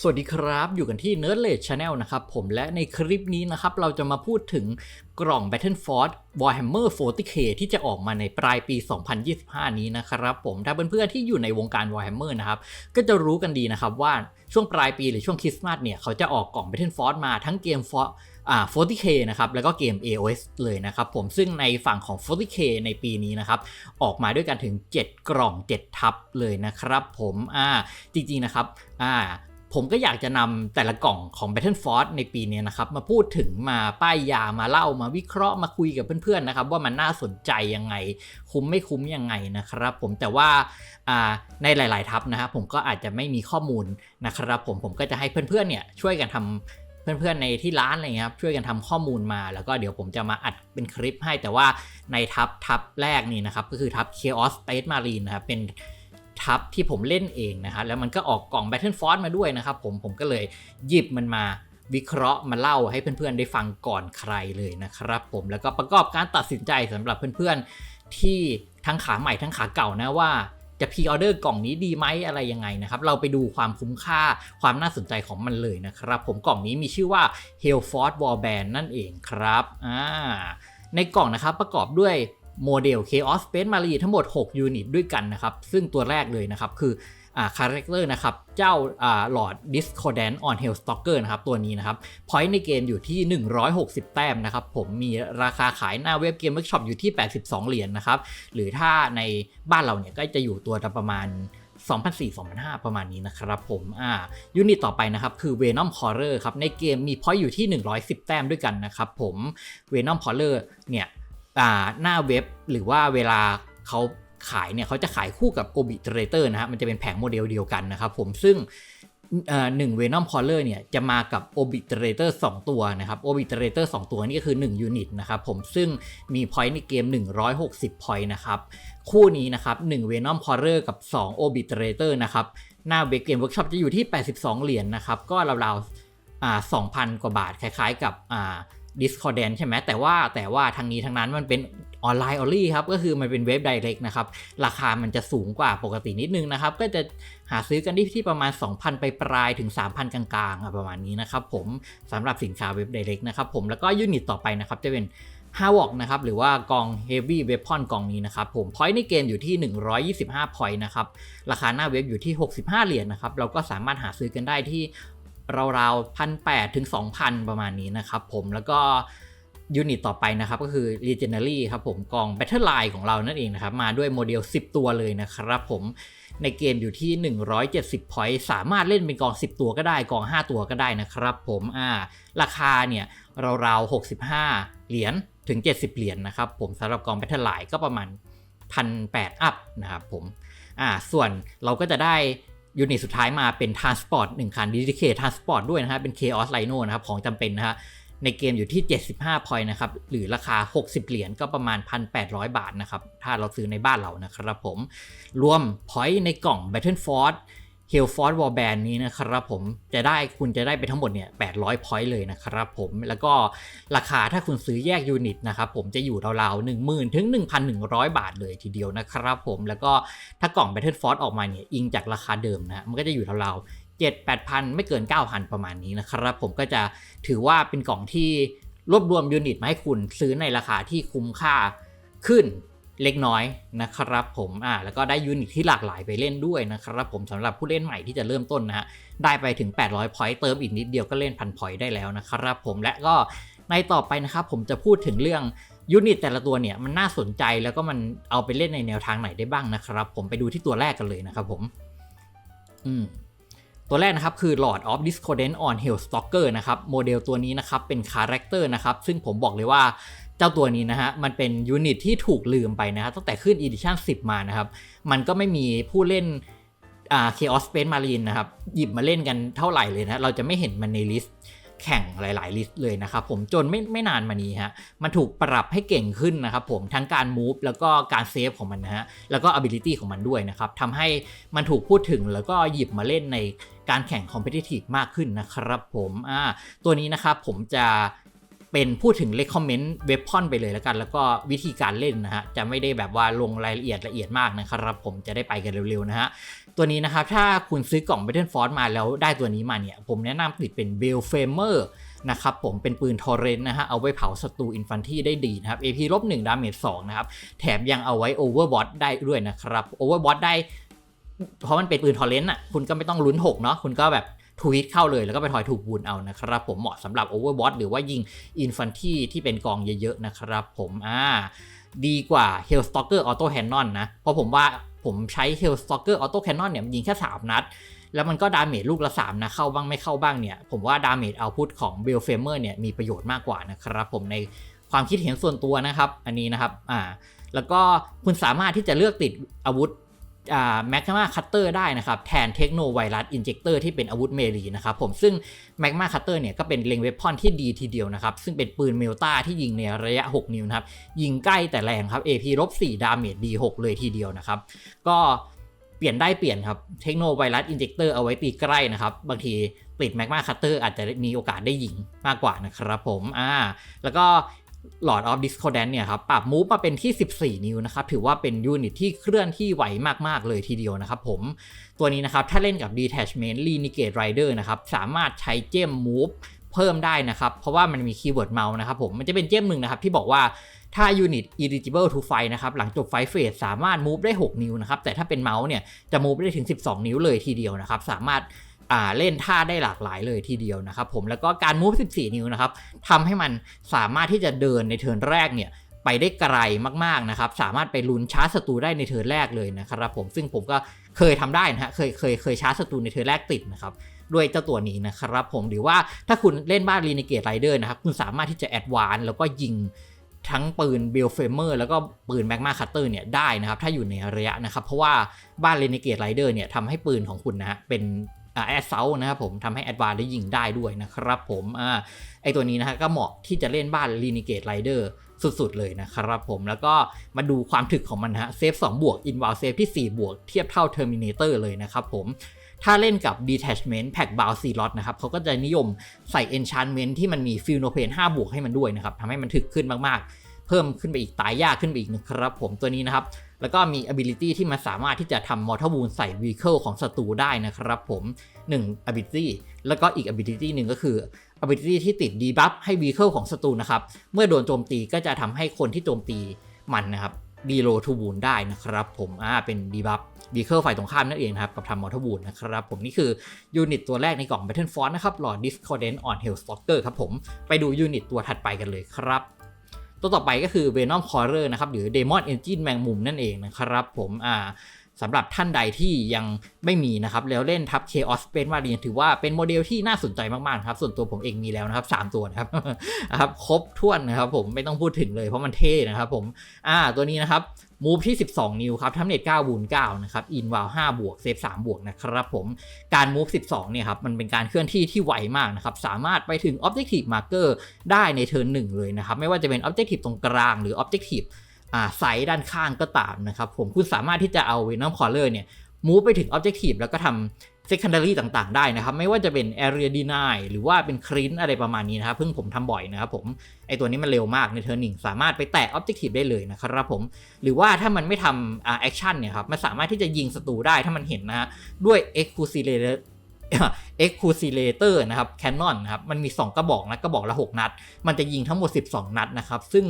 สวัสดีครับ อยู่กันที่ Nerdless Channel นะครับผมและในคลิปนี้นะครับ เราจะมาพูดถึงกล่อง Battlefield Warhammer 40k ที่จะออกมาในปลายปี 2025 นี้นะครับผมถ้าเพื่อนๆที่อยู่ในวงการ Warhammer นะครับ ก็จะรู้กันดีนะครับว่าช่วงปลายปีหรือช่วงคริสต์มาสเนี่ย เขาจะออกกล่อง Battlefield มาทั้งเกม For อ่า 40k นะครับ แล้วก็เกม AOS เลยนะครับผม ซึ่งในฝั่งของ 40k ในปีนี้นะครับ ออกมาด้วยกันถึง 7 กล่อง 7 ทับเลยนะครับผม อ่า จริงๆ นะครับ อ่า ผมก็อยากจะนำแต่ละกล่องของ Battlefield ในปีนี้นะครับ มาพูดถึงมาป้ายยามาเล่ามาวิเคราะห์มาคุยกับเพื่อนๆนะครับ ว่ามันน่าสนใจยังไง คุ้มไม่คุ้มยังไงนะครับ ผมแต่ว่าในหลาย ๆ ทับนะครับผมก็อาจจะไม่มีข้อมูลนะครับ ผมผมก็จะให้เพื่อนๆเนี่ยช่วยกันทำเพื่อนๆในที่ร้านอะไรเงี้ยครับช่วยกันทำข้อมูลมา แล้วก็เดี๋ยวผมจะมาอัดเป็นคลิปให้แต่ว่าในทับทับแรกนี่นะครับ ก็คือทับ Chaos Space Marine นะครับเป็น ทับที่ผมเล่นเองนะฮะแล้วมันก็ออกกล่อง Battlefront มาด้วยนะครับผมผมก็เลยหยิบมันมาวิเคราะห์มาเล่าให้เพื่อนๆ ได้ฟังก่อนใครเลยนะครับผมแล้วก็ประกอบการตัดสินใจสำหรับเพื่อนๆ ที่ทั้งขาใหม่ทั้งขาเก่านะว่าจะพีออเดอร์กล่องนี้ดีไหมอะไรยังไงนะครับ เราไปดูความคุ้มค่าความน่าสนใจของมันเลยนะครับ ผมกล่องนี้มีชื่อว่า Hellforce Warband นั่นเองครับอ่าในกล่องนะครับประกอบด้วย โมเดล Chaos Space Marine ทั้งหมด 6 ยูนิตด้วยกันนะครับ ซึ่งตัวแรกเลยนะครับ คืออ่าคาแรคเตอร์นะครับ เจ้าอ่าหลอด Discordant on Hellstalker นะครับ ตัวนี้นะครับ พอยต์ในเกมอยู่ที่ 160 แต้มนะครับ ผมมีราคาขายหน้าเว็บเกมเวิร์กช็อปอยู่ที่ 82 เหรียญนะครับ หรือถ้าในบ้านเราเนี่ยก็จะอยู่ตัวประมาณ2,400-2,500ประมาณนี้นะครับผม อ่า ยูนิตต่อไปนะครับ คือ Venom Horror ครับ ในเกมมีพอยต์อยู่ที่ 110 แต้มด้วยกันนะครับผม Venom Horror เนี่ย หน้าเว็บหรือว่าเวลาเขาขายเนี่ยเขาจะขายคู่กับ Obliterator นะฮะมันจะเป็นแผงโมเดลเดียวกันนะครับผมซึ่งหนึ่งเวนอมคอลเลอร์เนี่ยจะมากับ Obliterator 2 ตัวนะครับ Obliterator 2 ตัวนี่ก็คือ 1 ยูนิตนะครับผมซึ่งมี point ในเกม 160 point นะครับ คู่นี้นะครับ1 Venom Horror กับ 2 Obliterator นะครับ หน้าเว็บเกมเวิร์กช็อปจะอยู่ที่ 82 เหรียญนนะครับ ก็ราวๆอ่า2,000 กว่าบาท คล้ายๆกับอ่า Discordant ใช่ไหมแต่ว่าแต่ว่าทางนี้ทางนั้นมันเป็นออนไลน์ออลี่ครับ ก็คือมันเป็นเว็บ Direct นะครับ ราคามันจะสูงกว่าปกตินิดนึงนะครับ ก็จะหาซื้อกันที่ที่ประมาณ 2,000 ไปปลายถึง 3,000 กลางๆประมาณนี้นะครับผมสำหรับสินค้าเว็บ Direct นะครับผมแล้วก็ยูนิตต่อไปนะครับจะเป็นฮาวอกนะครับหรือว่ากอง Heavy Weapon กองนี้นะครับผมพอยต์ในเกมอยู่ที่ 125พอยต์นะครับ ราคาหน้าเว็บอยู่ที่ 65 เหรียญนะครับ เราก็สามารถหาซื้อกันได้ที่ ราวๆพันแถึง2,000ประมาณนี้นะครับผมแล้วก็ยูนิตต่อไปนะครับก็คือ Legendary ครับผมกอง Battle Line ของเรานั่นเองนะครับ มาด้วยโมเดล 10 ตัวเลยนะครับผมในเกมอยู่ที่ 170 point สามารถเล่นเป็นกอง 10 ตัวก็ได้กอง 5 ตัวก็ได้นะครับผมอ่าราคาเนี่ยราวๆ 65 เหรียญถึง 70 เหรียญนะครับผมสำหรับกอง Battle Line ก็ประมาณ 1,800 อัพนะครับผมอ่าส่วนเราก็จะได้ ยูนิตสุดท้ายมาเป็น Transport 1 คันดิจิเคท Transport ด้วยนะครับเป็น Chaos Rhino นะครับของจำเป็นนะฮะในเกมอยู่ที่ 75 พอยต์นะครับ หรือราคา 60 เหรียญก็ประมาณ 1,800 บาทนะครับ ถ้าเราซื้อในบ้านเรานะครับผม รวมพอยต์ในกล่อง Hellforce Warband นี้นะครับผมจะได้คุณจะได้ไปทั้งหมดเนี่ย 800 พอยต์เลยนะครับผม แล้วก็ราคาถ้าคุณซื้อแยกยูนิตนะครับผมจะอยู่ราวๆ 10,000 ถึง 1,100 บาทเลยทีเดียวนะครับผม แล้วก็ถ้ากล่อง Battleford ออกมาเนี่ย อิงจากราคาเดิมนะ มันก็จะอยู่ราวๆ7 8พันไม่เกิน 9,000 ประมาณนี้นะครับ ผมก็จะถือว่าเป็นกล่องที่รวบรวมยูนิตมาให้คุณซื้อในราคาที่คุ้มค่าขึ้น เล็กน้อยนะครับผมอ่าแล้วก็ได้ยูนิตที่หลากหลายไปเล่นด้วยนะครับผมสำหรับผู้เล่นใหม่ที่จะเริ่มต้นนะฮะได้ไปถึง 800พอยต์เติมอีกนิดเดียวก็เล่นพันพอยต์ได้แล้วนะครับผมและก็ในต่อไปนะครับผมจะพูดถึงเรื่องยูนิตแต่ละตัวเนี่ยมันน่าสนใจแล้วก็มันเอาไปเล่นในแนวทางไหนได้บ้างนะครับ ผมไปดูที่ตัวแรกกันเลยนะครับผมอืมตัวแรกนะครับคือ Lord of Discordant on Hellstalker นะครับโมเดลตัวนี้นะครับเป็นคาแรคเตอร์นะครับซึ่งผมบอกเลยว่า เจ้าตัวนี้นะฮะ มันเป็นยูนิตที่ถูกลืมไปนะครับตั้งแต่ขึ้น Edition 10 มานะครับ มันก็ไม่มีผู้เล่นอ่า Chaos Space Marine นะครับ หยิบมาเล่นกันเท่าไหร่เลยนะ เราจะไม่เห็นมันในลิสต์แข่งหลาย ๆ ลิสต์เลยนะครับผมจนไม่ไม่นานมานี้ฮะมันถูกปรับให้เก่งขึ้นนะครับผมทั้งการ move แล้วก็การเซฟของมันนะฮะแล้วก็ ability ของมันด้วยนะครับทำให้มันถูกพูดถึงแล้วก็หยิบมาเล่นในการแข่ง competitive มากขึ้นนะครับผมอ่าตัวนี้นะครับผมจะ เป็นพูดถึง recommend weapon ไปเลยแล้วกัน แล้วก็วิธีการเล่นนะฮะ จะไม่ได้แบบว่าลงรายละเอียดละเอียดมากนะครับผมจะได้ไปกันเร็วๆนะฮะ ตัวนี้นะครับ ถ้าคุณซื้อกล่อง Battle Force มาแล้วได้ตัวนี้มาเนี่ย ผมแนะนำติดเป็น b e l f a m e r นะครับผมเป็นปืนทอร์เรนต์นะฮะ เอาไว้เผาศัตรูอินฟันที่ได้ดีนะครับ AP ลบ1ดาเมจ2นะครับ แถมยังเอาไว้ Overbot ได้ด้วยนะครับ Overbot ได้เพราะมันเป็นปืนทอร์เรนต์อะคุณก็ไม่ต้องลุ้น6เนาะคุณก็แบบ ทวีตเข้าเลยแล้วก็ไปทอยถูกบูนเอานะครับผมเหมาะสำหรับ Overbot หรือว่ายิงอินฟันที่ที่เป็นกองเยอะๆนะครับผมอ่าดีกว่า Hellstalker Auto Cannon นะ เพราะผมว่าผมใช้ Hellstalker Auto Cannon เนี่ยยิงแค่ 3 นัด แล้วมันก็ดาเมจลูกละ 3 นะ เข้าบ้างไม่เข้าบ้างเนี่ย ผมว่าดาเมจเอาพุตของ b e l f a m e r เนี่ยมีประโยชน์มากกว่านะครับผมในความคิดเห็นส่วนตัวนะครับ อันนี้นะครับอ่าแล้วก็คุณสามารถที่จะเลือกติดอาวุธ แมกมาคัตเตอร์ได้นะครับแทนเทคโนไวรัสอินเจคเตอร์ที่เป็นอาวุธเมลีนะครับผมซึ่งแมกมาคัตเตอร์เนี่ยก็เป็นเลงเวพอนที่ดีทีเดียวนะครับ ซึ่งเป็นปืนเมลตาที่ยิงในระยะ 6 นิ้วนะครับ ยิงใกล้แต่แรงครับ AP ลบ4ดาเมจดี6เลยทีเดียวนะครับ ก็เปลี่ยนได้เปลี่ยนครับ เทคโนไวรัสอินเจคเตอร์เอาไว้ตีใกล้นะครับ บางทีติดแมกมาคัตเตอร์อาจจะมีโอกาสได้ยิงมากกว่านะครับผมอ่าแล้วก็ Lord of Discordant เนี่ยครับปรับมูฟมาเป็นที่ 14 นิ้วนะครับ ถือว่าเป็นยูนิตที่เคลื่อนที่ไหวมาก ๆ เลยทีเดียวนะครับผม ตัวนี้นะครับ ถ้าเล่นกับ Detachment Renegade Rider นะครับ สามารถใช้เจม Move เพิ่มได้นะครับ เพราะว่ามันมีคีย์เวิร์ดเมาส์นะครับผม มันจะเป็นเจมหนึ่งนะครับ ที่บอกว่าถ้ายูนิต eligible to fight นะครับ หลังจบไฟเฟสสามารถ move ได้ 6 นิ้วนะครับ แต่ถ้าเป็นเมาส์เนี่ย จะ move ได้ถึง 12 นิ้วเลยทีเดียวนะครับ สามารถ อ่าเล่นท่าได้หลากหลายเลยทีเดียวนะครับผมแล้วก็การ move 14 นิ้วนะครับทำให้มันสามารถที่จะเดินในเทิร์นแรกเนี่ยไปได้ไกลมากๆนะครับ สามารถไปลุ้นชาร์จศัตรูได้ในเทิร์นแรกเลยนะครับผมซึ่งผมก็เคยทำได้นะฮะเคยเคยเคยชาร์จศัตรูในเทิร์นแรกติดนะครับด้วยเจ้าตัวนี้นะครับผมหรือว่าถ้าคุณเล่นบ้านรีเนเกตไรเดอร์นะครับคุณสามารถที่จะแอดวานแล้วก็ยิงทั้งปืนเบลเฟเมอร์แล้วก็ปืนแมกมาคัตเตอร์เนี่ยได้นะครับ ถ้าอยู่ในระยะนะครับ เพราะว่าบ้านรีเนเกตไรเดอร์เนี่ยทำให้ปืนของคุณนะฮะเป็น แอดเซลนะครับผมทำให้แอดวานได้ยิงได้ด้วยนะครับผมอ่าไอตัวนี้นะฮะก็เหมาะที่จะเล่นบ้านรีเนเกตไรเดอร์สุดๆเลยนะครับผมแล้วก็มาดูความถึกของมันฮะเซฟ2บวกอินวาลเซฟที่4บวกเทียบเท่า Terminator เลยนะครับผมถ้าเล่นกับ Detachment Pack b o w s e l o t นะครับเขาก็จะนิยมใส่ Enchantment ที่มันมี f i l n o p a n 5บวกให้มันด้วยนะครับทำให้มันถึกขึ้นมากๆ เพิ่มขึ้นไปอีกตายยากขึ้นไปอีกนะครับผมตัวนี้นะครับ แล้วก็มี ability ที่มันสามารถที่จะทำ Mortal Wound ใส่ Vehicle ของศัตรูได้นะครับผม 1 ability แล้วก็อีก ability หนึ่งก็คือ ability ที่ติด debuff ให้ Vehicle ของศัตรูนะครับ เมื่อโดนโจมตีก็จะทำให้คนที่โจมตีมันนะครับดีโลทูบูนได้นะครับผม อ่า เป็นดีบัฟดีเคิลฝ่ายตรงข้ามนั่นเองนะครับ กับทำมอร์บูนนะครับผม นี่คือยูนิตตัวแรกในกล่อง Battle Force นะครับ Lord Discordant on Hellstalker ครับผม ไปดูยูนิตตัวถัดไปกันเลยครับ ตัวต่อไปก็คือ Venom Horror นะครับหรือ Demon Engine แมงมุมนั่นเองนะครับผมอ่า สำหรับท่านใดที่ยังไม่มีนะครับ แล้วเล่นทับ Chaos Space Marine ถือว่าเป็นโมเดลที่น่าสนใจมากๆครับส่วนตัวผมเองมีแล้วนะครับ 3 ตัวนะครับนะครับครบถ้วนนะครับผมไม่ต้องพูดถึงเลยเพราะมันเท่นะครับผมอ่าตัวนี้นะครับมูฟที่ 12 นิ้วครับทัมเน็ต9บูน9นะครับ อินวาล5บวก เซฟ3บวกนะครับผม การมูฟ12 เนี่ยครับ มันเป็นการเคลื่อนที่ที่ไวมากนะครับ สามารถไปถึง Objective Marker ได้ในเทิร์นหนึ่งเลยนะครับ ไม่ว่าจะเป็น Objective ตรงกลางหรือ Objective อ่า ไซด์ด้านข้างก็ตามนะครับผมคุณสามารถที่จะเอา Venom Collar เนี่ยมูฟไปถึง Objective แล้วก็ทำ secondary ต่างๆ ได้นะครับ ไม่ว่าจะเป็น area deny หรือว่าเป็น clean อะไรประมาณนี้นะครับเพิ่งผมทำบ่อยนะครับผม ไอตัวนี้มันเร็วมากในเทอร์นหนึ่งสามารถไปแตะ objective ได้เลยนะครับผม หรือว่าถ้ามันไม่ทำอ่า action เนี่ยครับ มันสามารถที่จะยิงศัตรูได้ถ้ามันเห็นนะฮะด้วย exclusive Exclusilator นะครับ Canon นะครับมันมี 2 กระบอกนะกระบอกละ 6 นัด มันจะยิงทั้งหมด 12 นัดนะครับ ซึ่ง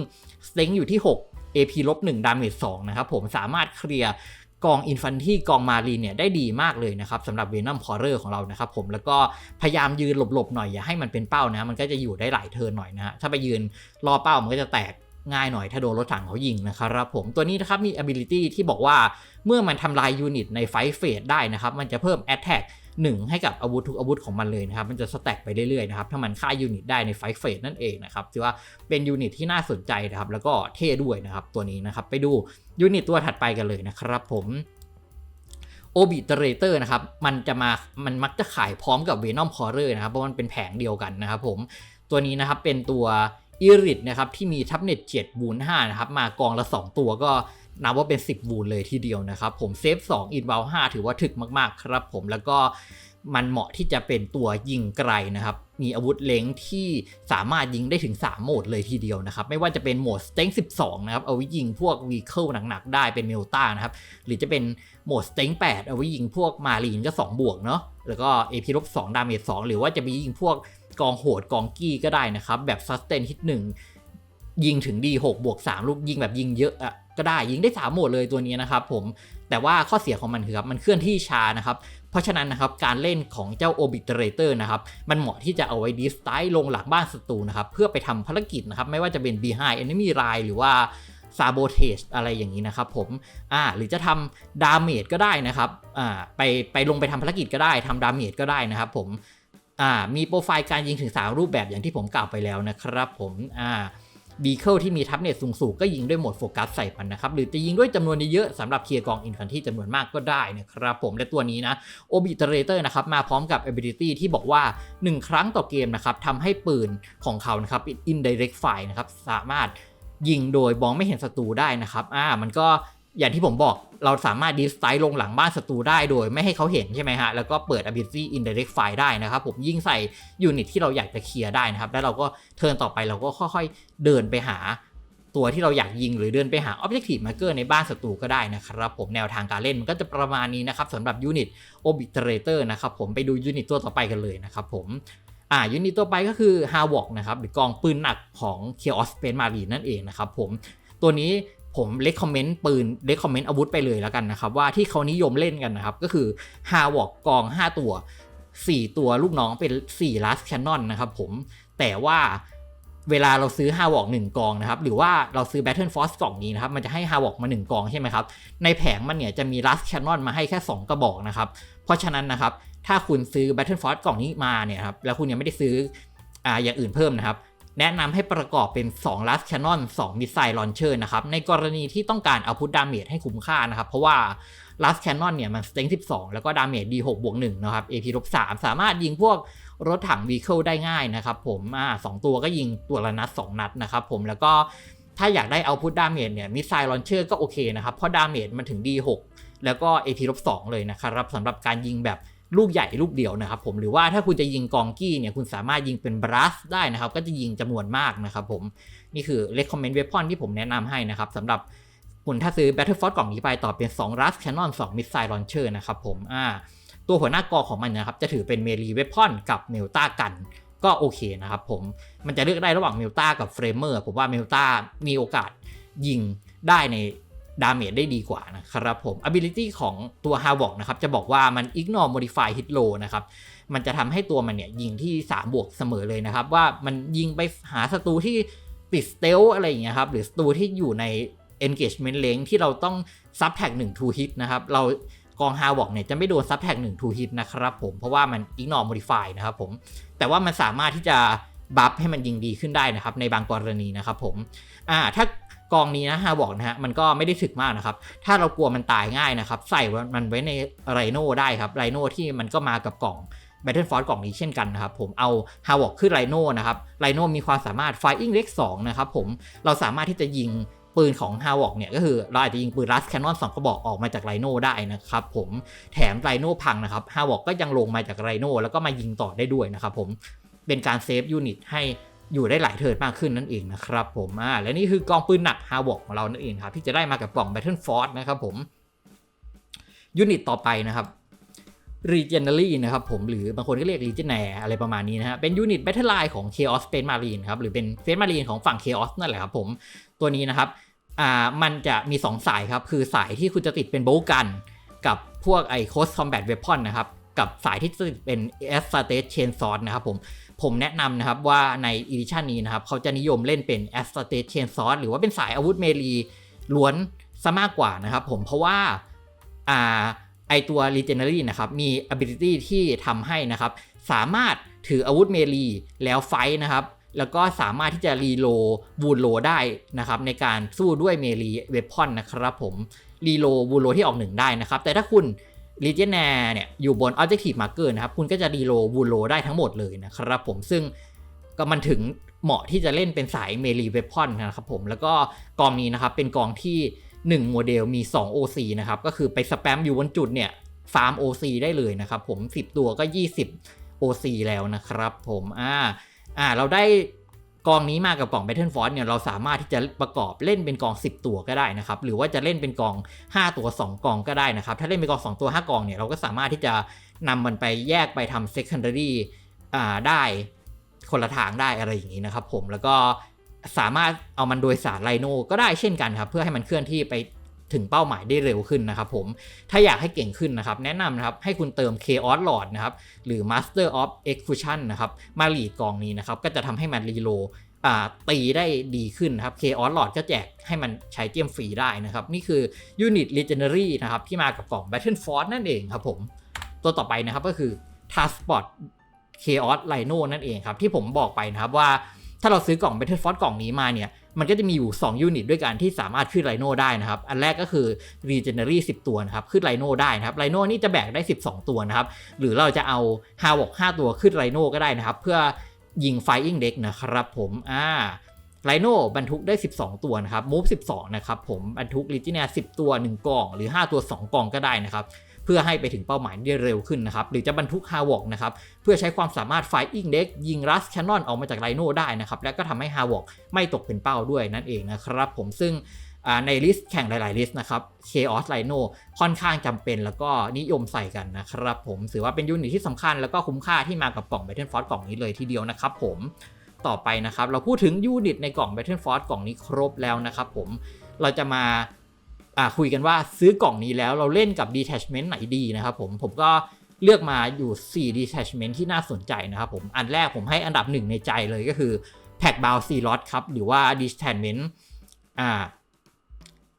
สเต็งอยู่ที่ 6 AP ลบ1ดาเมจ2นะครับผมสามารถเคลียร์กองอินฟันที่กองมารีเนี่ยได้ดีมากเลยนะครับสำหรับเวนัมพอร์เรอร์ของเรานะครับผมแล้วก็พยายามยืนหลบๆหน่อยอย่าให้มันเป็นเป้านะมันก็จะอยู่ได้หลายเทิร์นหน่อยนะฮะถ้าไปยืนรอเป้ามันก็จะแตก ง่ายหน่อยถ้าโดนรถถังเขายิงนะครับผมตัวนี้นะครับมี ability ที่บอกว่าเมื่อมันทำลายยูนิตในไฟเฟสได้นะครับ มันจะเพิ่ม attack 1 ให้กับอาวุธทุกอาวุธของมันเลยนะครับ มันจะสแต็กไปเรื่อยๆนะครับ ถ้ามันฆ่ายูนิตได้ในไฟเฟสนั่นเองนะครับถือว่าเป็นยูนิตที่น่าสนใจนะครับ แล้วก็เท่ด้วยนะครับตัวนี้นะครับ ไปดูยูนิตตัวถัดไปกันเลยนะครับผมโอบิเตเรเตอร์นะครับ มันจะมา มันมักจะขายพร้อมกับเวนอมคอร์เรอร์นะครับ เพราะมันเป็นแผงเดียวกันนะครับผม ตัวนี้นะครับเป็นตัว อิริดนะครับที่มีทับเน็ต7บูน5นะครับมากองละ 2 ตัวก็นับว่าเป็น 10 บูนเลยทีเดียวนะครับ ผมเซฟ2อินวาล5ถือว่าถึกมากๆครับผมแล้วก็มันเหมาะที่จะเป็นตัวยิงไกลนะครับ มีอาวุธเล็งที่สามารถยิงได้ถึง 3 โหมดเลยทีเดียวนะครับ ไม่ว่าจะเป็นโหมดสเต็ง12 นะครับ เอาไว้ยิงพวกวีเคิลหนักๆ ได้เป็นเมลต้านะครับ หรือจะเป็นโหมดสเต็ง8 เอาไว้ยิงพวกมารีนก็ 2 บวกเนาะ แล้วก็ AP ลบ2ดาเมจ2หรือว่าจะไปยิงพวก กองโหดกองกี้ก็ได้นะครับ แบบซัสเตนฮิต1ยิงถึง D6 บวก3ลูกยิงแบบยิงเยอะอะก็ได้ยิงได้ 3 โหมดเลยตัวนี้นะครับผมแต่ว่าข้อเสียของมันคือครับมันเคลื่อนที่ช้านะครับเพราะฉะนั้นนะครับการเล่นของเจ้า Obliterator นะครับมันเหมาะที่จะเอาไว้ดิสไตล์ลงหลังบ้านศัตรูนะครับเพื่อไปทำภารกิจนะครับไม่ว่าจะเป็น Behind Enemy Line หรือว่า Sabotage อะไรอย่างนี้นะครับผมอ่าหรือจะทำดาเมจก็ได้นะครับอ่าไปไปลงไปทำภารกิจก็ได้ทำดาเมจก็ได้นะครับผม อ่ามีโปรไฟล์การยิงถึง3รูปแบบอย่างที่ผมกล่าวไปแล้วนะครับผมอ่าบีเคิลที่มีทับเน็ตสูงๆก็ยิงด้วยโหมดโฟกัสใส่มันนะครับ หรือจะยิงด้วยจำนวนเยอะๆสำหรับเคลียร์กองอินฟันที่จำนวนมากก็ได้นะครับผมและตัวนี้นะ o b i t e r a t o r นะครับมาพร้อมกับ ability ที่บอกว่า 1 ครั้งต่อเกมนะครับทำให้ปืนของเขานะครับ indirect fire นะครับสามารถยิงโดยมองไม่เห็นศัตรูได้นะครับอ่ามันก็ อย่างที่ผมบอกเราสามารถดิสไตล์ลงหลังบ้านศัตรูได้โดยไม่ให้เขาเห็นใช่ไหมฮะ แล้วก็เปิด ability indirect fire ได้นะครับ ผมยิงใส่ยูนิตที่เราอยากจะเคลียร์ได้นะครับ แล้วเราก็เทิร์นต่อไปเราก็ค่อยๆ เดินไปหาตัวที่เราอยากยิงหรือเดินไปหา Objective Marker ในบ้านศัตรูก็ได้นะครับ ผมแนวทางการเล่นมันก็จะประมาณนี้นะครับสำหรับยูนิต Obliterator นะครับผมไปดูยูนิตตัวต่อไปกันเลยนะครับผมอ่ายูนิตตัวไปก็คือ h a w o k นะครับหรือกองปืนหนักของ Chaos Space Marine นั่นเองนะครับผมตัวนี้ ผมเล c คอมเมนต์ปืนเล c คอมเมนต์อาวุธไปเลยแล้วกันนะครับ ว่าที่เขานิยมเล่นกันนะครับ ก็คือ h a w o k กอง 5 ตัว 4 ตัวลูกน้องเป็น4 Last Cannon นะครับผมแต่ว่าเวลาเราซื้อ h a w o k 1กองนะครับ หรือว่าเราซื้อ Battle Force กล่องนี้นะครับ มันจะให้ h a w o k มา 1 กองใช่ไหมครับ ในแผงมันเนี่ยจะมี Last Cannon มาให้แค่ 2 กระบอกนะครับ เพราะฉะนั้นนะครับ ถ้าคุณซื้อ Battle Force กล่องนี้มาเนี่ยครับ แล้วคุณยังไม่ได้ซื้ออ่าอย่างอื่นเพิ่มนะครับ แนะนำให้ประกอบเป็น 2 Last Cannon 2 Missile Launcher นะครับ ในกรณีที่ต้องการเอาพุทดาเมจให้คุ้มค่านะครับ เพราะว่า Last Cannon เนี่ยมัน Strength 12 แล้วก็ดาเมจ D6 บวก1นะครับ AP ลบ3สามารถยิงพวกรถถัง Vehicle ได้ง่ายนะครับผมอ่าสองตัวก็ยิงตัวละนัด 2 นัดนะครับผมแล้วก็ถ้าอยากได้เอาพุทดาเมจเนี่ย Missile Launcher ก็โอเคนะครับ เพราะดาเมจมันถึง D6 แล้วก็ AP ลบ2เลยนะครับสำหรับการยิงแบบ ลูกใหญ่ลูกเดียวนะครับผมหรือว่าถ้าคุณจะยิงกองกี้เนี่ยคุณสามารถยิงเป็นบรัสได้นะครับ ก็จะยิงจำนวนมากนะครับผมนี่คือ recommend weapon ที่ผมแนะนำให้นะครับสำหรับคุณถ้าซื้อ Battle Force กล่องนี้ไปต่อเป็น 2 Rust Cannon 2 Missile Launcher นะครับผมอ่าตัวหัวหน้ากอของมันนะครับจะถือเป็น Melee Weapon กับ Melta กันก็โอเคนะครับผมมันจะเลือกได้ระหว่าง Melta กับ Framer ผมว่า Melta มีโอกาสยิงได้ใน ดาเมจได้ดีกว่านะครับผม ability ของตัว h a v o k นะครับจะบอกว่ามัน ignore modify hit low นะครับมันจะทำให้ตัวมันเนี่ยยิงที่ 3 บวกเสมอเลยนะครับ ว่ามันยิงไปหาศัตรูที่ติดสเตลอะไรอย่างเงี้ยครับ หรือศัตรูที่อยู่ใน engagement range ที่เราต้อง sub tag 1 to hit นะครับ เรากอง h a v o k เนี่ยจะไม่โดน sub tag 1 to hit นะครับผม เพราะว่ามัน ignore modify นะครับผม แต่ว่ามันสามารถที่จะบัฟให้มันยิงดีขึ้นได้นะครับ ในบางกรณีนะครับผมอ่าถ้า กองนี้นะฮะบอกนะฮะมันก็ไม่ได้ถึกมากนะครับ ถ้าเรากลัวมันตายง่ายนะครับ ใส่มันไว้ในไรโน่ได้ครับไรโน่ที่มันก็มากับกล่อง Battle Force กล่องนี้เช่นกันนะครับ ผมเอา h a w o k ขึ้นไรโน่นะครับไรโน่มีความสามารถ Firing เล็ก2นะครับผมเราสามารถที่จะยิงปืนของ h a w o k เนี่ยก็คือเราอาจจะยิงปืน Last Cannon 2กระบอกออกมาจากไรโน่ได้นะครับผมแถมไรโน่พังนะครับ h a w o k ก็ยังลงมาจากไรโน่แล้วก็มายิงต่อได้ด้วยนะครับผมเป็นการเซฟยูนิตให้ อยู่ได้หลายเทิร์นมากขึ้นนั่นเองนะครับผมอ่าและนี่คือกองปืนหนักฮาวอกของเรานั่นเองครับที่จะได้มากับกล่อง Battle Force นะครับผมยูนิตต่อไปนะครับ Regenery นะครับผมหรือบางคนก็เรียก Regener อะไรประมาณนี้นะฮะเป็นยูนิต Battle Line ของ Chaos Space Marine ครับหรือเป็น Space Marine ของฝั่ง Chaos นั่นแหละครับผมตัวนี้นะครับอ่ามันจะมี 2 สายครับ คือสายที่คุณจะติดเป็นโบกัน กับพวกไอ้ Close Combat Weapon นะครับ กับสายที่จะติดเป็น a s t a t e Chain Sword นะครับผม ผมแนะนำนะครับว่าในอีดิชันนี้นะครับเขาจะนิยมเล่นเป็น a s t a t e Chain Sword หรือว่าเป็นสายอาวุธเมลีล้วนซะมากกว่านะครับผมเพราะว่าอ่าไอตัว Legendary นะครับมี ability ที่ทำให้นะครับ สามารถถืออาวุธเมลีแล้วไฟนะครับ แล้วก็สามารถที่จะรีโลวูลโลได้นะครับ ในการสู้ด้วยเมลีเวพอนนะครับผมรีโลวูลโลที่ออกหนึ่งได้นะครับ แต่ถ้าคุณ l e g i o n a r เนี่ยอยู่บน Objective Marker นะครับ คุณก็จะรีโลวูโลได้ทั้งหมดเลยนะครับผมซึ่งก็มันถึงเหมาะที่จะเล่นเป็นสายเมลีเวพอนนะครับผมแล้วก็กองนี้นะครับเป็นกองที่ 1 โมเดลมี 2 OC นะครับ ก็คือไปสแปมอยู่บนจุดเนี่ยฟาร์ม OC ได้เลยนะครับผม 10 ตัวก็ 20 OC แล้วนะครับผมอ่าอ่าเราได้ กองนี้มากับกล่อง Battle Force เนี่ยเราสามารถที่จะประกอบเล่นเป็นกอง 10 ตัวก็ได้นะครับหรือว่าจะเล่นเป็นกอง 5 ตัว 2 กองก็ได้นะครับถ้าเล่นเป็นกอง 2 ตัว 5 กองเนี่ยเราก็สามารถที่จะนำมันไปแยกไปทำ secondary อ่าได้คนละทางได้อะไรอย่างนี้นะครับผมแล้วก็สามารถเอามันโดยสารไลโนก็ได้เช่นกันครับ เพื่อให้มันเคลื่อนที่ไป ถึงเป้าหมายได้เร็วขึ้นนะครับผม ถ้าอยากให้เก่งขึ้นนะครับ แนะนำนะครับให้คุณเติม Chaos Lord นะครับ หรือ Master of Execution นะครับ มาหลีดกองนี้นะครับ ก็จะทำให้มันรีโลตีได้ดีขึ้นนะครับ Chaos Lord ก็แจกให้มันใช้เจียมฟรีได้นะครับ นี่คือ Unit Legendary นะครับ ที่มากับกล่อง Battle Force นั่นเองครับผม ตัวต่อไปนะครับก็คือ Taskbot Chaos Rhino นั่นเองครับ ที่ผมบอกไปนะครับว่าถ้าเราซื้อกล่อง Battle Force กล่องนี้มาเนี่ย มันก็จะมีอยู่ 2 ยูนิตด้วยกันที่สามารถขึ้นไรโนได้นะครับ อันแรกก็คือ Regenerate 10 ตัวนะครับ ขึ้นไรโนได้นะครับไรโนนี่จะแบกได้ 12 ตัวนะครับ หรือเราจะเอา h a v o k 5ตัวขึ้นไรโนก็ได้นะครับ เพื่อยิง Flying Deck นะครับผมอ่าไรโนบรรทุกได้ 12 ตัวนะครับ Move 12 นะครับผมบรรทุก l e g i o n a r 10 ตัว 1 กล่อง หรือ 5 ตัว 2 กล่องก็ได้นะครับ เพื่อให้ไปถึงเป้าหมายได้เร็วขึ้นนะครับหรือจะบรรทุกฮาวอกนะครับเพื่อใช้ความสามารถไฟอิงเด็กยิงรัสแคนนอนออกมาจากไรโน่ได้นะครับและก็ทำให้ฮาวอกไม่ตกเป็นเป้าด้วยนั่นเองนะครับผมซึ่งในลิสต์แข่งหลาย ๆ ลิสต์นะครับ Chaos Rhino ค่อนข้างจำเป็นแล้วก็นิยมใส่กันนะครับผมถือว่าเป็นยูนิตที่สำคัญแล้วก็คุ้มค่าที่มากับกล่อง Battle Force กล่องนี้เลยทีเดียวนะครับผมต่อไปนะครับ เราพูดถึงยูนิตในกล่อง Battle Force กล่องนี้ครบแล้วนะครับผมเราจะมา อ่าคุยกันว่าซื้อกล่องนี้แล้วเราเล่นกับ detachment ไหนดีนะครับผมผมก็เลือกมาอยู่ 4 detachment ที่น่าสนใจนะครับผมอันแรกผมให้อันดับหนึ่งในใจเลยก็คือ pack b o w 4 lot ครับ หรือว่า detachment อ่า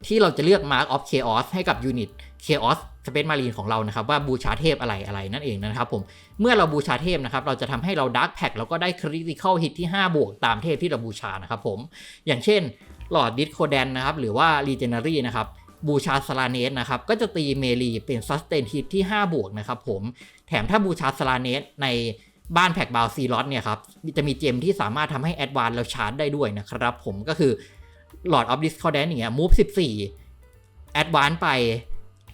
ที่เราจะเลือก mark of chaos ให้กับ unit chaos space marine ของเรานะครับ ว่าบูชาเทพอะไรอะไรนั่นเองนะครับผมเมื่อเราบูชาเทพนะครับ เราจะทำให้เรา dark pack แล้วก็ได้ critical hit ที่ 5 บวกตามเทพที่เราบูชานะครับผมอย่างเช่นหลอดดิสโคแดนนะครับ หรือว่า legendary นะครับ บูชาสลาเนสนะครับ ก็จะตีเมลีเป็นซัสเตนฮิตที่ 5 บวกนะครับผม แถมถ้าบูชาสลาเนสในบ้านแพ็กบาวซีลอตเนี่ยครับ จะมีเจมที่สามารถทำให้แอดวานเราชาร์จได้ด้วยนะครับผมก็คือหลอดออฟดิสคอ d แดนอย่างเงี้ยมูฟ14แอดวานไป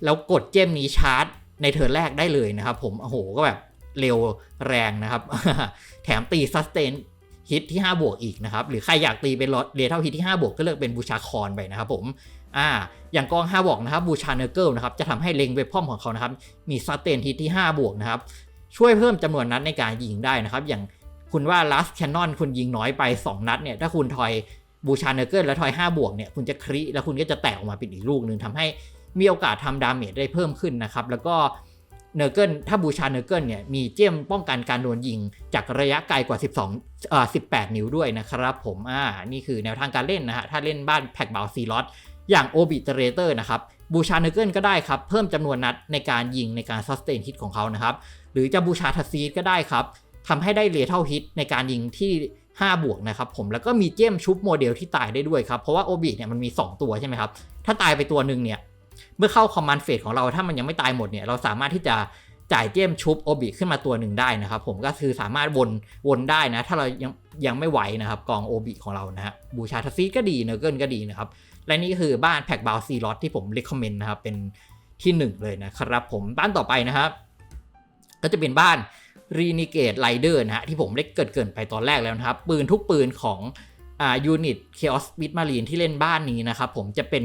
แล้วกดเจมนี้ชาร์จ ในเทิร์นแรกได้เลยนะครับผม โอ้โห ก็แบบเร็วแรงนะครับ แถมตีซัสเตนฮิตที่ 5 บวกอีกนะครับ หรือใครอยากตีเป็นเรเท่าฮิตที่ 5 บวกก็เลือกเป็นบูชาคอนไปนะครับผม อ่า อย่างกอง5บวกนะครับบูชาเนอร์เกิลนะครับจะทำให้เล็งเวพอมของเขานะครับมีสเตนฮิตที่ 5 บวกนะครับช่วยเพิ่มจำนวนนัดในการยิงได้นะครับ อย่างคุณว่าลัสแคนนอนคุณยิงน้อยไป 2 นัดเนี่ยถ้าคุณทอยบูชาเนอร์เกิลแล้วทอย 5 บวกเนี่ยคุณจะคริแล้วคุณก็จะแตกออกมาเป็นอีกลูกหนึ่งทำให้มีโอกาสทำดาเมจได้เพิ่มขึ้นนะครับ แล้วก็เนอร์เกิลถ้าบูชาเนอร์เกิลเนี่ยมีเจียมป้องกันการโดนยิงจากระยะไกลกว่า 12เอ่อ18 นิ้วด้วยนะครับผมอ่านี่คือแนวทางการเล่นนะฮะถ้าเล่นบ้านแพ็กบาวซีลอต อย่างโอบิเตเรเตอร์นะครับบูชาเนอร์เกิลก็ได้ครับ เพิ่มจำนวนนัดในการยิงในการซัสเตนฮิตของเขานะครับ หรือจะบูชาทัสซีดก็ได้ครับทำให้ได้เลเท l ฮิตในการยิงที่ 5 บวกนะครับผมแล้วก็มีเจมชุบโมเดลที่ตายได้ด้วยครับ เพราะว่าโอบิเนี่ยมันมี 2 ตัวใช่ไหมครับ ถ้าตายไปตัวหนึ่งเนี่ย เมื่อเข้าคอมมานด์เฟสของเราถ้ามันยังไม่ตายหมดเนี่ยเราสามารถที่จะจ่ายเจมชุบโอบิขึ้นมาตัวหนึ่งได้นะครับ ผมก็คือสามารถวนวนได้นะ ถ้าเรายังยังไม่ไหวนะครับกองโอบิของเรานะฮะบูชาทัสซีดก็ดีเนอร์เกิลก็ดีนะครับ และนี่คือบ้านแพ็กบาวซีลอตที่ผมเ e คคอมเมนต์นะครับ เป็นที่หนึ่งเลยนะครับผมบ้านต่อไปนะครับ ก็จะเป็นบ้านรีนิเกตไรเดอร์นะฮะที่ผมได้เกิดเกินไปตอนแรกแล้วนะครับ ปืนทุกปืนของอ่ายูนิต Chaos b i t Marine ที่เล่นบ้านนี้นะครับ ผมจะเป็น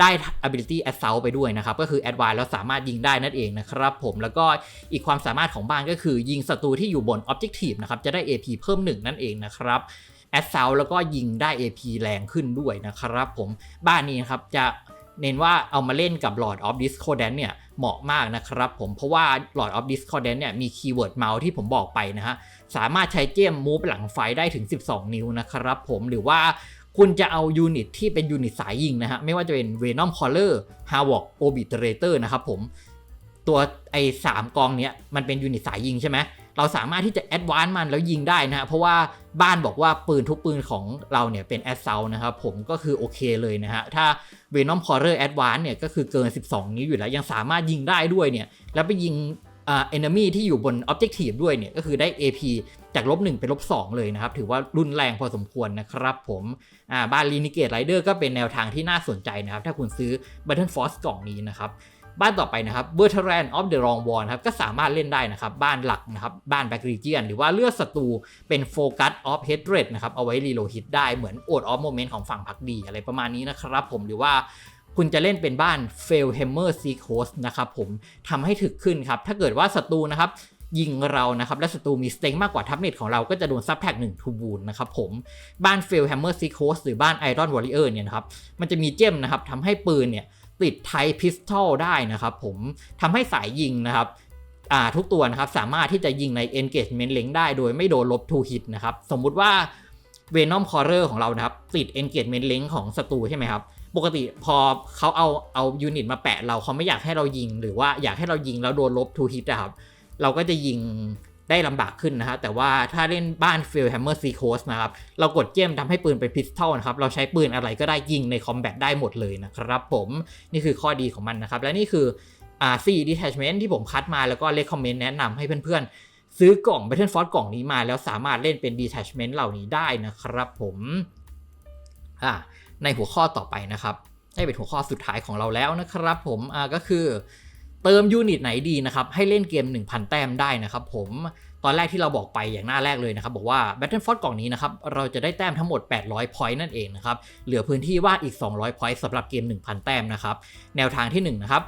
ได้ ability assault ไปด้วยนะครับ ก็คือ advance แล้วสามารถยิงได้นั่นเองนะครับผมแล้วก็อีกความสามารถของบ้านก็คือยิงศัตรูที่อยู่บน objective นะครับ จะได้ AP เพิ่มหนึ่งนั่นเองนะครับ assault แล้วก็ยิงได้ AP แรงขึ้นด้วยนะครับผมบ้านนี้นครับจะเน้นว่าเอามาเล่นกับ Lord of Discordant เนี่ยเหมาะมากนะครับผมเพราะว่า Lord of Discordant เนี่ยมีคีย์เวิร์ดเมาส์ที่ผมบอกไปนะฮะสามารถใช้เจมมูฟหลังไฟได้ถึง 12 นิ้วนะครับผมหรือว่าคุณจะเอายูนิตที่เป็นยูนิตสายยิงนะฮะไม่ว่าจะเป็น Venom Caller Havoc Obliterator นะครับผม ตัวไอ้สามกองเนี้ยมันเป็นยูนิตสายยิงใช่ไหมเราสามารถที่จะแอดวานซ์มันแล้วยิงได้นะฮะเพราะว่าบ้านบอกว่าปืนทุกปืนของเราเนี่ยเป็นแอดเซลนะครับผมก็คือโอเคเลยนะฮะถ้า Venom Caller Advance เนี่ยก็คือเกิน 12 นิ้วอยู่แล้ว ยังสามารถยิงได้ด้วยเนี่ยแล้วไปยิงเอ่า enemy ที่อยู่บน objective ด้วยเนี่ยก็คือได้ AP จากลบ1เป็นลบ2เลยนะครับ ถือว่ารุนแรงพอสมควรนะครับผมอ่าบ้าน Renegade Rider ก็เป็นแนวทางที่น่าสนใจนะครับ ถ้าคุณซื้อ Battle Force กล่องนี้นะครับ บ้านต่อไปนะครับ b e r t r a n of the Wrong Wall นครับก็สามารถเล่นได้นะครับบ้านหลักนะครับบ้าน Back Region หรือว่าเลือกศัตรูเป็น Focus of Hatred นะครับเอาไว้รีโลฮิตได้เหมือน Oath of Moment ของฝั่งพักดีอะไรประมาณนี้นะครับผมหรือว่าคุณจะเล่นเป็นบ้าน Fail Hammer Seek Host นะครับผมทำให้ถึกขึ้นครับ ถ้าเกิดว่าศัตรูนะครับยิงเรานะครับ และศัตรูมีสเต็งมากกว่าทัพเน็ตของเราก็จะโดนซับแท็กหนึ่งทูบูนนะครับผม บ้าน Fail Hammer Seek Host หรือบ้าน Iron Warrior เนี่ยนะครับ มันจะมีเจมนะครับทำให้ปืนเนี่ย ติดไทพิสตอลได้นะครับผมทำให้สายยิงนะครับทุกตัวนะครับสามารถที่จะยิงใน engagement length ได้โดยไม่โดนลบ to hit นะครับ สมมุติว่า Venom c o r r e r ของเรานะครับ ติด engagement length ของศัตรูใช่ไหมครับ ปกติพอเขาเอาเอายูนิตมาแปะเราเขาไม่อยากให้เรายิง หรือว่าอยากให้เรายิงแล้วโดนลบ to hit นะครับ เราก็จะยิง ได้ลำบากขึ้นนะฮะแต่ว่าถ้าเล่นบ้าน f i e l Hammer s e c o s นะครับ เรากดเจมทำให้ปืนเป็นพิสตอลนะครับ เราใช้ปืนอะไรก็ได้ยิงในคอมแบทได้หมดเลยนะครับผมนี่คือข้อดีของมันนะครับ และนี่คืออ่า4 detachment ที่ผมคัดมาแล้วก็เล c คอมเมนต์แนะนำให้เพื่อนๆ ซื้อกล่อง Battle Force กล่องนี้มาแล้วสามารถเล่นเป็น detachment เหล่านี้ได้นะครับผมอ่าในหัวข้อต่อไปนะครับได้เป็นหัวข้อสุดท้ายของเราแล้วนะครับผมอ่าก็คือ เติมยูนิตไหนดีนะครับ ให้เล่นเกม 1,000 แต้มได้นะครับผมตอนแรกที่เราบอกไปอย่างหน้าแรกเลยนะครับ บอกว่า Battlefront กล่องนี้นะครับ เราจะได้แต้มทั้งหมด 800 point นั่นเองนะครับ เหลือพื้นที่ว่างอีก 200 point สำหรับเกม 1,000 แต้มนะครับ แนวทางที่ 1 นะครับ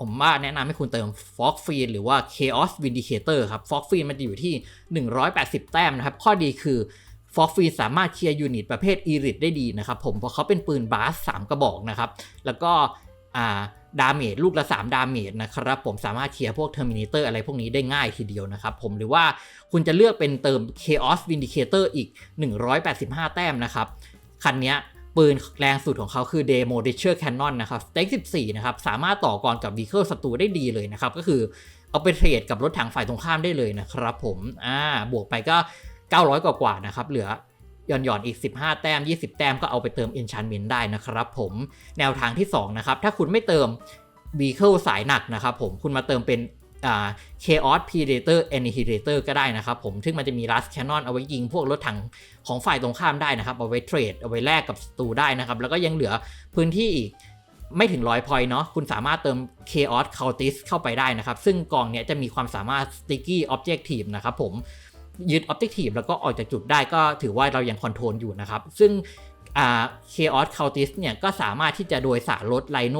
ผมว่าแนะนำให้คุณเติม Fog Fiend หรือว่า Chaos Vindicator ครับ Fog Fiend มันจะอยู่ที่ 180 แต้มนะครับ ข้อดีคือฟอกฟีสามารถเคลียร์ยูนิตประเภทอีริดได้ดีนะครับผมเพราะเขาเป็นปืนบาส3กระบอกนะครับแล้วก็อ่า ดาเมจลูกละ3ดาเมจนะครับผมสามารถเคลียร์พวกเทอร์มินเตอร์อะไรพวกนี้ได้ง่ายทีเดียวนะครับผมหรือว่าคุณจะเลือกเป็นเติม Chaos Vindicator อีก 185 แต้มนะครับ คันนี้ปืนแรงสุดของเขาคือ Demo d e c h e r Cannon นะครับสเต็ก14 นะครับ สามารถต่อกรกับ Vehicle ศัตรูได้ดีเลยนะครับ ก็คือเอาไปเทรดกับรถถังฝ่ายตรงข้ามได้เลยนะครับผมอ่าบวกไปก็ 900 กว่ากว่านะครับเหลือ หย่อนหย่อนอีก 15 แต้ม 20 แต้มก็เอาไปเติม Enchantment ได้นะครับผมแนวทางที่ 2 นะครับ ถ้าคุณไม่เติม Vehicle สายหนักนะครับผมคุณมาเติมเป็นอ่า Chaos Predator Annihilator ก็ได้นะครับผม ซึ่งมันจะมี Last Cannon เอาไว้ยิงพวกรถถังของฝ่ายตรงข้ามได้นะครับ เอาไว้เทรด เอาไว้แลกกับศัตรูได้นะครับ แล้วก็ยังเหลือพื้นที่อีกไม่ถึงร้อยพอยเนาะ คุณสามารถเติม Chaos Cultist เข้าไปได้นะครับ ซึ่งกองเนี้ยจะมีความสามารถ Sticky Objective นะครับผม ยึด Objective แล้วก็ออกจากจุดได้ก็ถือว่าเรายังคอนโทรลอยู่นะครับ ซึ่งอ่า Chaos Cultist เนี่ยก็สามารถที่จะโดยสารรถไลโน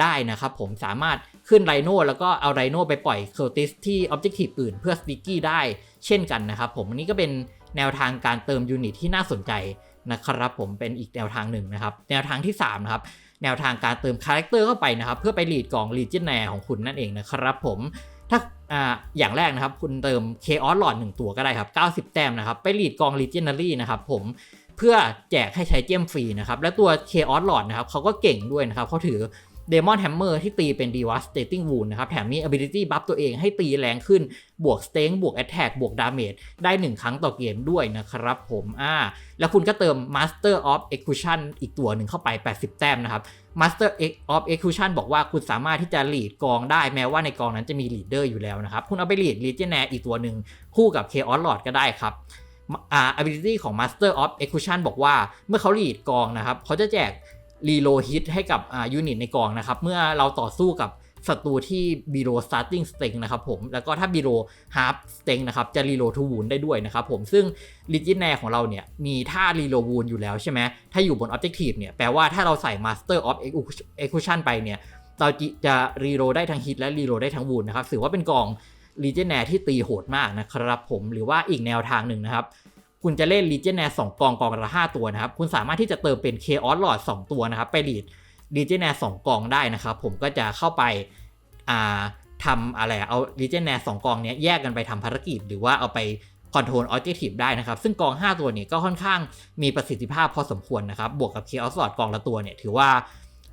ได้นะครับผมสามารถขึ้นไรโนแล้วก็เอาไรโนไปปล่อยเคอร์ติสที่ Objective อื่นเพื่อสติกกี้ได้เช่นกันนะครับผมอันนี้ก็เป็นแนวทางการเติมยูนิตที่น่าสนใจนะครับผมเป็นอีกแนวทางหนึ่งนะครับ แนวทางที่3นะครับแนวทางการเติมคาแรคเตอร์เข้าไปนะครับ เพื่อไปลีดกล่องลีดเจนแนร์ของคุณนั่นเองนะครับผมถ้า อ่าอย่างแรกนะครับ คุณเติม Chaos Lord 1ตัวก็ได้ครับ 90 แต้มนะครับ ไปรีดกอง Legendary นะครับผมเพื่อแจกให้ใช้เจียมฟรีนะครับ และตัว Chaos Lord นะครับเขาก็เก่งด้วยนะครับเขาถือ Demon Hammer ที่ตีเป็น Devastating Wound นะครับ แถมมี ability buff ตัวเองให้ตีแรงขึ้น บวก Strength บวก Attack บวก Damage ได้ 1 ครั้งต่อเกมด้วยนะครับผมอ่าแล้วคุณก็เติม Master of Execution อีกตัวหนึ่งเข้าไป 80 แต้มนะครับ Master of Execution บอกว่าคุณสามารถที่จะลีดกองได้แม้ว่าในกองนั้นจะมีลีดเดอร์อยู่แล้วนะครับ คุณเอาไปลีด Legionnaire อีกตัวหนึ่งคู่กับ Chaos Lord ก็ได้ครับอ่า ability ของ Master of Execution บอกว่าเมื่อเขาลีดกองนะครับเขาจะแจก รีโลฮิตให้กับยูนิตในกองนะครับ เมื่อเราต่อสู้กับศัตรูที่บีโรสตาร์ติ้งสเต็งนะครับผม แล้วก็ถ้าบีโรฮาร์ s สเต็งนะครับ จะรีโลทูวูนได้ด้วยนะครับผม ซึ่งลิจิแนของเราเนี่ย มีท่ารีโลวูนอยู่แล้วใช่ไหม ถ้าอยู่บนออบเจกตีฟเนี่ย แปลว่าถ้าเราใส่ Master of Execution ไปเนี่ย เราจะรีโลได้ทั้งฮิตและรีโลได้ทั้งวูนนะครับ ถือว่าเป็นกองลีเจนแนที่ตีโหดมากนะครับผม หรือว่าอีกแนวทางหนึ่งนะครับ คุณจะเล่น Legionnaire 2กองกองละ5ตัวนะครับ คุณสามารถที่จะเติมเป็น Chaos Lord 2 ตัวนะครับ ไปลีด Legionnaire 2กองได้นะครับ ผมก็จะเข้าไปอ่าทำอะไรเอา Legionnaire 2กองเนี้ยแยกกันไปทำภารกิจ หรือว่าเอาไปคอนโทรลออบเจกตีฟได้นะครับ ซึ่งกอง 5 ตัวนี้ก็ค่อนข้างมีประสิทธิภาพพอสมควรนะครับ บวกกับ Chaos Lord กองละตัวเนี่ยถือว่า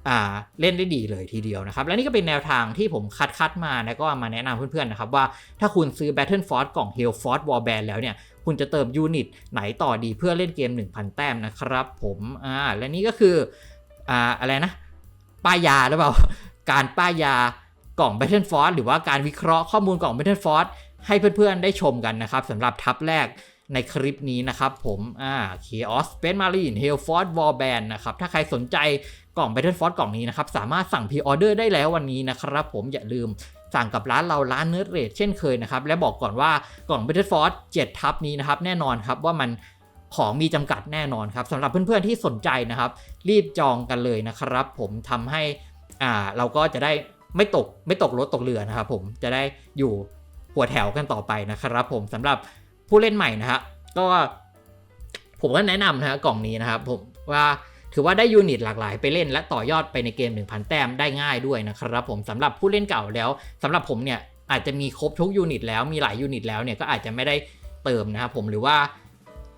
อ่าเล่นได้ดีเลยทีเดียวนะครับ และนี่ก็เป็นแนวทางที่ผมคัดคัดมาแล้วก็มาแนะนำเพื่อนๆนะครับ ว่าถ้าคุณซื้อ Battle Force กล่อง Hell Force Warband แล้วเนี่ย คุณจะเติมยูนิตไหนต่อดีเพื่อเล่นเกม 1,000 แต้มนะครับผมอ่าและนี่ก็คืออ่าอะไรนะ ป้ายยาหรือเปล่า การป้ายยากล่อง Battle Force หรือว่าการวิเคราะห์ข้อมูลกล่อง Battle Force ให้เพื่อนๆได้ชมกันนะครับสำหรับทัพแรกในคลิปนี้นะครับผมอ่า Chaos Space Marine Hellforce Warband นะครับ ถ้าใครสนใจกล่อง Battleford กล่องนี้นะครับ สามารถสั่งพ r ออเดอร์ได้แล้ววันนี้นะครับผมอย่าลืม สั่งกับร้านเราร้านเนื้อเรทเช่นเคยนะครับ และบอกก่อนว่ากล่อง Battleford 7 ทับนี้นะครับ แน่นอนครับว่ามันของมีจำกัดแน่นอนครับสำหรับเพื่อนๆที่สนใจนะครับ รีบจองกันเลยนะครับ ผมทำให้อ่าเราก็จะได้ไม่ตกไม่ตกรถตกเรือนะครับผมจะได้อยู่หัวแถวกันต่อไปนะครับ ผมสำหรับผู้เล่นใหม่นะฮะก็ผมก็แนะนำนะฮะกล่องนี้นะครับผมว่า ถือว่าได้ยูนิตหลากหลายไปเล่นและต่อยอดไปในเกม 1,000 แต้มได้ง่ายด้วยนะครับผมสำหรับผู้เล่นเก่าแล้วสำหรับผมเนี่ยอาจจะมีครบทุกยูนิตแล้วมีหลายยูนิตแล้วเนี่ยก็อาจจะไม่ได้เติมนะครับผมหรือว่า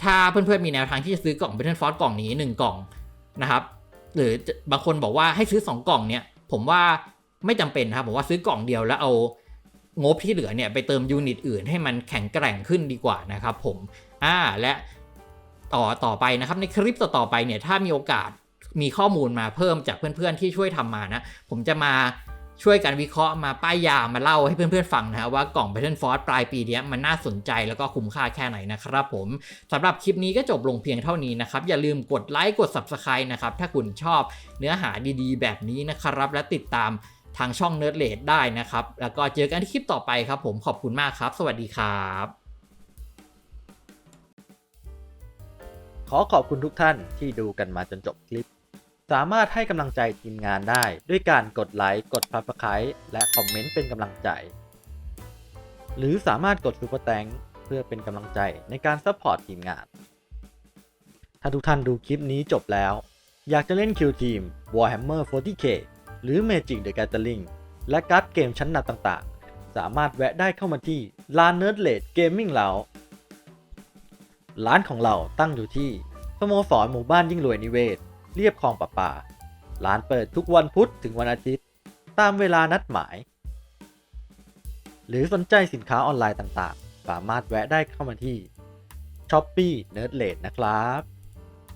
ถ้าเพื่อนๆมีแนวทางที่จะซื้อกล่อง Battleford กล่องนี้ 1 กล่องนะครับหรือบางคนบอกว่าให้ซื้อ 2 กล่องเนี่ยผมว่าไม่จำเป็นครับผมว่าซื้อกล่องเดียวแล้วเอางบที่เหลือเนี่ยไปเติมยูนิตอื่นให้มันแข็งแกร่งขึ้นดีกว่านะครับผมอ่าและ ต่อต่อไปนะครับ ในคลิปต่อๆไปเนี่ยถ้ามีโอกาสมีข้อมูลมาเพิ่มจากเพื่อนๆที่ช่วยทำมานะ ผมจะมาช่วยกันวิเคราะห์มาป้ายยามาเล่าให้เพื่อนๆฟังนะว่ากล่อง Battleford ปลายปีนี้มันน่าสนใจแล้วก็คุ้มค่าแค่ไหนนะครับผมสำหรับคลิปนี้ก็จบลงเพียงเท่านี้นะครับ อย่าลืมกดไลค์กด Subscribe นะครับ ถ้าคุณชอบเนื้อหาดีๆ แบบนี้นะครับ และติดตามทางช่อง Nerd r a t e ได้นะครับ แล้วก็เจอกันที่คลิปต่อไปครับผมขอบคุณมากครับ สวัสดีครับ ขอขอบคุณทุกท่านที่ดูกันมาจนจบคลิป สามารถให้กำลังใจทีมงานได้ ด้วยการกดไลค์ กด Subscribe และคอมเมนต์เป็นกำลังใจ หรือสามารถกด Super t h a n k เพื่อเป็นกำลังใจในการซัพพอร์ตทีมงาน ถ้าทุกท่านดูคลิปนี้จบแล้ว อยากจะเล่นคิวทีม Warhammer 40k หรือ Magic the Gathering และการ์ดเกมชั้นนำต่างๆ สามารถแวะได้เข้ามาที่ลาน Nerd Late Gaming เรา ร้านของเราตั้งอยู่ที่สโมสรหมู่บ้านยิ่งรวยนิเวศ เรียบคลองประปา ร้านเปิดทุกวันพุธถึงวันอาทิตย์ ตามเวลานัดหมาย หรือสนใจสินค้าออนไลน์ต่างๆ สามารถแวะได้เข้ามาที่ s h อ p e e Nerdlate นะครับ